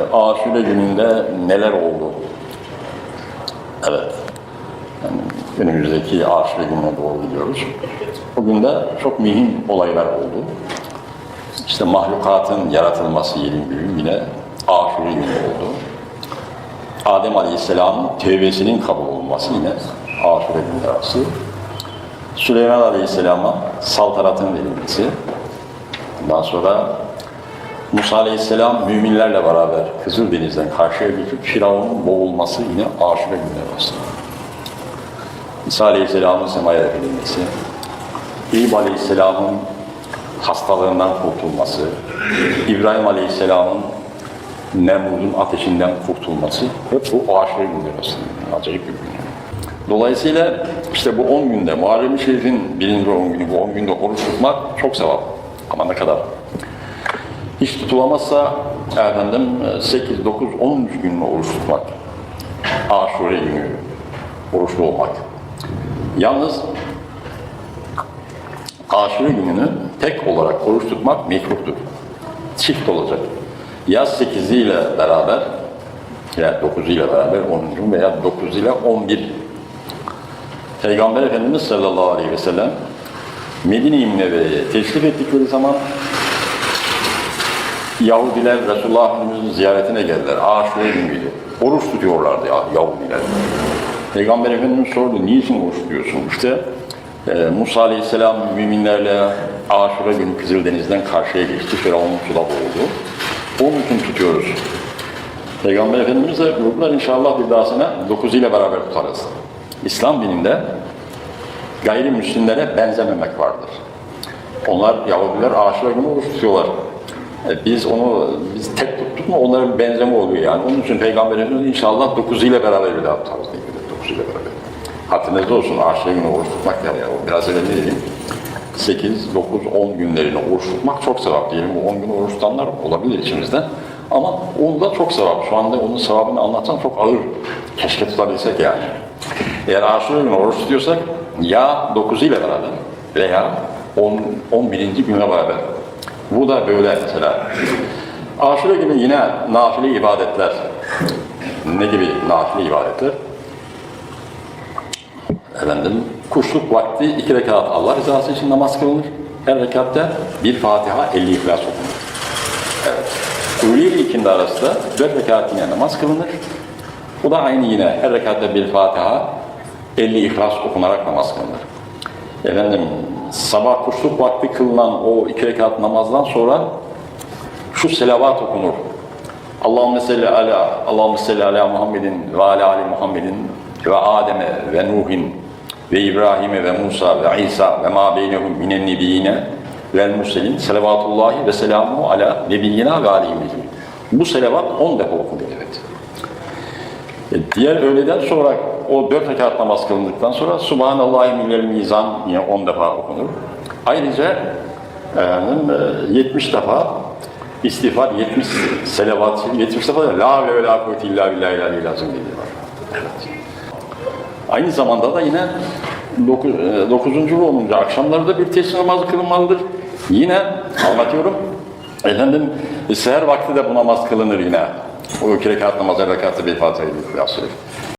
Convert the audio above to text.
Aşure gününde neler oldu? Evet. Yani önümüzdeki aşure gününe doğru gidiyoruz. Bugün de çok mühim olaylar oldu. İşte mahlukatın yaratılması yerin günü yine aşure günü oldu. Adem Aleyhisselam'ın tevbesinin kabul olması yine aşure günü arası. Süleyman Aleyhisselam'a saltanatın verilmesi. Ondan sonra Musa Aleyhisselam müminlerle beraber Kızıldeniz'den karşıya geçip Firavun'un boğulması yine aşure günü arası. İsa Aleyhisselam'ın semaya verilmesi, İyib Aleyhisselam'ın hastalığından kurtulması, İbrahim Aleyhisselam'ın Nemrud'un ateşinden kurtulması hep bu aşire günleri aslında. Acayip bir gün. Dolayısıyla işte bu 10 günde, Muharrem-i Şerif'in birinci 10 günü, bu 10 günde oruç tutmak çok sevap. Ama ne kadar? Hiç tutulamazsa efendim 8, 9, 10. gün oruç tutmak. Aşure günü oruçlu olmak. Yalnız aşure gününü tek olarak oruç tutmak mekruhtur. Çift olacak. Ya 8 ile beraber ya 9 ile beraber 10. veya 9 ile 11. Peygamber Efendimiz sallallahu aleyhi ve sellem Medine-i Münevvere'ye teşrif ettikleri zaman Yahudiler Resulullah Efendimiz'in ziyaretine geldiler. Aşure günüydü. Oruç tutuyorlardı ya Yahudiler. Peygamber Efendimiz sordu, niçin oruç tutuyorsun? İşte e, Musa Aleyhisselam müminlerle Aşure günü Kızıldeniz'den karşıya geçti. Firavun'un suda boğuldu. Onun için tutuyoruz. Peygamber Efendimiz de buyurdular inşallah bir dahasına 9 ile beraber tutarız. İslam dininde gayrimüslimlere benzememek vardır. Onlar Yahudiler aşure günü oruç tutuyorlar. E, Biz onu biz tek tuttuk mu onlara bir benzeme oluyor yani. Onun için Peygamber Efendimiz inşallah 9 ile beraber bir daha tutarız diye. 9 ile beraber. Hatırınızda olsun aşure günü oruç tutmak yani o biraz önemli değil. 8, 9, 10 günlerini oruç tutmak çok sevap diyelim. Bu 10 gün oruç tutanlar olabilir içimizde. Ama onu da çok sevap. Şu anda onun sevabını anlatsam çok ağır. Keşke tutabilsek yani. Eğer aşure günü oruç tutuyorsak ya 9 ile beraber veya 10, 11. güne beraber. Bu da böyle mesela. Aşure günü yine nafile ibadetler. Ne gibi nafile ibadetler? Efendim, kuşluk vakti iki rekat Allah rızası için namaz kılınır. Her rekatta bir Fatiha, 50 İhlas okunur. Evet. Öğle ikindi arasında dört rekat yine namaz kılınır. Bu da aynı yine her rekatta bir Fatiha, 50 İhlas okunarak namaz kılınır. Efendim, sabah kuşluk vakti kılınan o iki rekat namazdan sonra şu selavat okunur. Allahümme salli ala, Allahümme salli ala Muhammedin ve ala ali Muhammedin ve Adem'e ve Nuh'in ve İbrahim'e ve Musa ve İsa ve ma beynehum minen nebiyine vel murselin selavatullahi ve selamu ala nebiyyina ve aleyhi. Bu selavat 10 defa okunur evet. E, Diğer öğleden sonra o dört rekat namaz kılındıktan sonra Subhanallahi minel mizan yine 10 defa okunur. Ayrıca efendim, e, 70 defa istiğfar, 70 selavat, 70 defa da la ve la kuvvete illa billahi la lazım dediği var. Evet. Aynı zamanda da yine 9. ve 10. akşamlarda bir tesbih namazı kılınmalıdır. Yine anlatıyorum. Efendim seher vakti de bu namaz kılınır yine. O iki rekat namaz, her rekatta bir Fatiha-i.